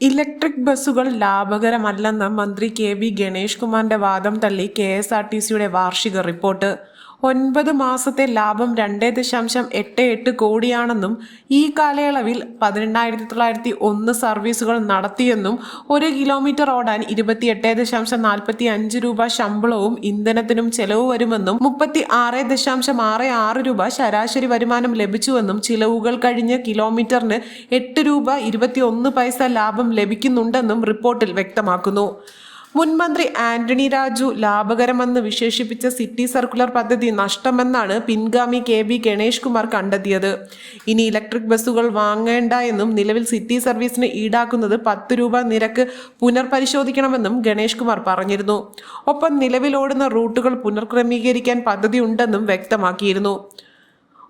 Electric ബസ്സുകൾ ലാഭകരമല്ലെന്ന് മന്ത്രി K V Ganesh കുമാറിന്റെ വാദം തള്ളി കെ എസ് ആർ ടി സിയുടെ വാർഷിക റിപ്പോർട്ട്. ഒൻപത് മാസത്തെ ലാഭം രണ്ട് ദശാംശം എട്ട് എട്ട് കോടിയാണെന്നും ഈ കാലയളവിൽ പതിനെണ്ണായിരത്തി തൊള്ളായിരത്തി ഒന്ന് സർവീസുകൾ നടത്തിയെന്നും ഒരു കിലോമീറ്റർ ഓടാൻ ഇരുപത്തിയെട്ട് ദശാംശം നാൽപ്പത്തി അഞ്ച് രൂപ ശമ്പളവും ഇന്ധനത്തിനും ചെലവ് വരുമെന്നും മുപ്പത്തി ആറ് ദശാംശം ആറ് ആറ് രൂപ ശരാശരി വരുമാനം ലഭിച്ചുവെന്നും ചിലവുകൾ കഴിഞ്ഞ് കിലോമീറ്ററിന് എട്ട് രൂപ ഇരുപത്തി ഒന്ന് പൈസ ലാഭം ലഭിക്കുന്നുണ്ടെന്നും റിപ്പോർട്ടിൽ വ്യക്തമാക്കുന്നു. മുൻമന്ത്രി ആന്റണി രാജു ലാഭകരമെന്ന് വിശേഷിപ്പിച്ച സിറ്റി സർക്കുലർ പദ്ധതി നഷ്ടമെന്നാണ് പിൻഗാമി കെ ബി ഗണേഷ് കുമാർ കണ്ടെത്തിയത്. ഇനി ഇലക്ട്രിക് ബസ്സുകൾ വാങ്ങേണ്ട എന്നും നിലവിൽ സിറ്റി സർവീസിന് ഈടാക്കുന്നത് പത്ത് രൂപ നിരക്ക് പുനർപരിശോധിക്കണമെന്നും ഗണേഷ് കുമാർ പറഞ്ഞിരുന്നു. ഒപ്പം നിലവിലോടുന്ന റൂട്ടുകൾ പുനർക്രമീകരിക്കാൻ പദ്ധതിയുണ്ടെന്നും വ്യക്തമാക്കിയിരുന്നു.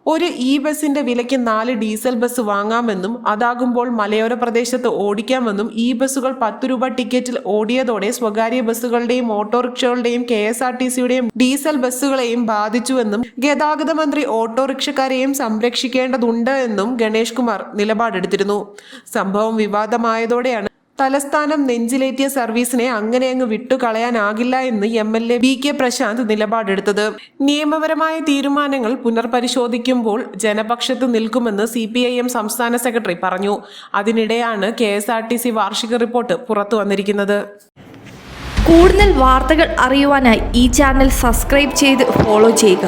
ഒരു ഇ ബസിന്റെ വിലയ്ക്ക് നാല് ഡീസൽ ബസ് വാങ്ങാമെന്നും അതാകുമ്പോൾ മലയോര പ്രദേശത്ത് ഓടിക്കാമെന്നും ഇ ബസ്സുകൾ പത്ത് രൂപ ടിക്കറ്റിൽ ഓടിയതോടെ സ്വകാര്യ ബസ്സുകളുടെയും ഓട്ടോറിക്ഷകളുടെയും കെ എസ് ആർ ടി സിയുടെയും ഡീസൽ ബസ്സുകളെയും ബാധിച്ചുവെന്നും ഗതാഗത മന്ത്രി ഓട്ടോറിക്ഷക്കാരെയും സംരക്ഷിക്കേണ്ടതുണ്ട് എന്നും ഗണേഷ് കുമാർ നിലപാടെടുത്തിരുന്നു. സംഭവം വിവാദമായതോടെയാണ് തലസ്ഥാനം നെഞ്ചിലേറ്റിയ സർവീസിനെ അങ്ങനെ അങ്ങ് വിട്ടുകളയാനാകില്ല എന്ന് M L A V K Prashanth നിലപാടെടുത്തത്. നിയമപരമായ തീരുമാനങ്ങൾ പുനർപരിശോധിക്കുമ്പോൾ ജനപക്ഷത്ത് നിൽക്കുമെന്ന് സി പി ഐ എം സംസ്ഥാന സെക്രട്ടറി പറഞ്ഞു. അതിനിടെയാണ് K S R T C വാർഷിക റിപ്പോർട്ട് പുറത്തു വന്നിരിക്കുന്നത്. കൂടുതൽ വാർത്തകൾ അറിയുവാനായി ഈ ചാനൽ സബ്സ്ക്രൈബ് ചെയ്ത് ഫോളോ ചെയ്യുക.